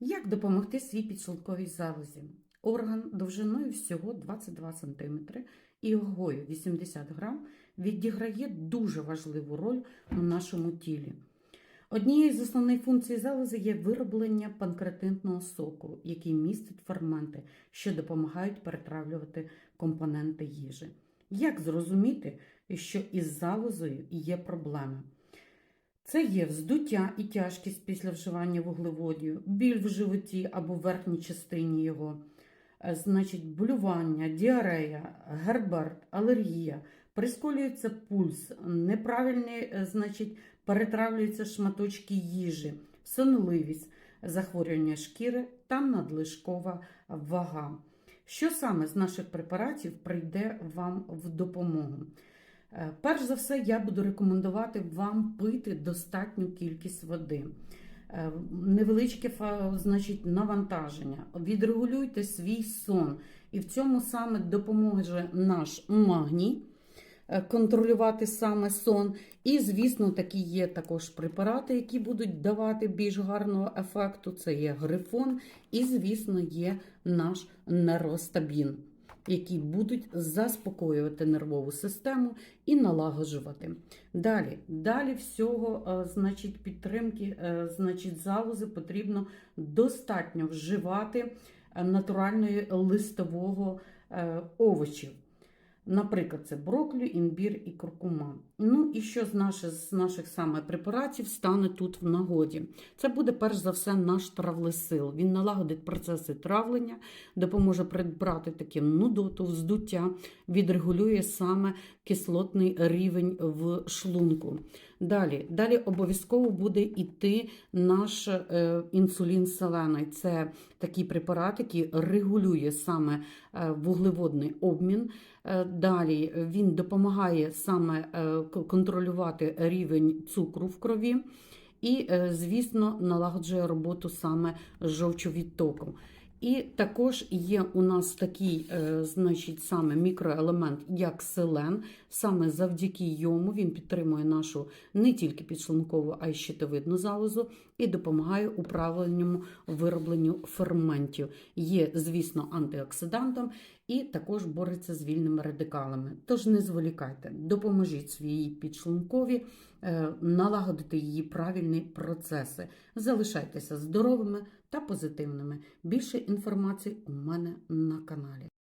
Як допомогти свій підшлунковій залозі? Орган довжиною всього 22 см і вагою 80 г відіграє дуже важливу роль у нашому тілі. Однією з основних функцій залози є вироблення панкреатинного соку, який містить ферменти, що допомагають перетравлювати компоненти їжі. Як зрозуміти, що із залозою є проблеми? Це є вздуття і тяжкість після вживання вуглеводів, біль в животі або верхній частині його, е, значить, болювання, діарея, герберт, алергія, прискорюється пульс, неправильний, е, значить, перетравлюються шматочки їжі, сонливість, захворювання шкіри та надлишкова вага. Що саме з наших препаратів прийде вам в допомогу? Е, Перш за все, я буду рекомендувати вам пити достатню кількість води. Е, Невеличке значить, навантаження. Відрегулюйте свій сон. І в цьому саме допоможе наш магній е, контролювати саме сон. І, звісно, такі є також препарати, які будуть давати більш гарного ефекту. Це є грифон, і, звісно, є наш неростабін які будуть заспокоювати нервову систему і налагоджувати. Далі, далі всього, е, значить, підтримки, е, значить, залози потрібно достатньо вживати натуральної листового е, овочів. Наприклад, це броклю, імбір і куркума. Ну і що з наших, з наших саме препаратів стане тут в нагоді? Це буде перш за все наш травлесил. Він налагодить процеси травлення, допоможе прибрати таке нудоту, вздуття, відрегулює саме кислотний рівень в шлунку. Далі, далі обов'язково буде йти наш е, інсулін селений. Це такий препарат, який регулює саме е, вуглеводний обмін. Е, Далі він допомагає саме контролювати рівень цукру в крові. І, звісно, налагоджує роботу саме жовчовідтоку. І також є у нас такий, е, значить, саме мікроелемент, як селен. Саме завдяки йому він підтримує нашу не тільки підшлункову, а й щитовидну залозу і допомагає у правильному виробленню ферментів. Є, звісно, антиоксидантом і також бореться з вільними радикалами. Тож не зволікайте, допоможіть своїй підшлункові налагодити її правильні процеси. Залишайтеся здоровими та позитивними. Більше інформації у мене на каналі.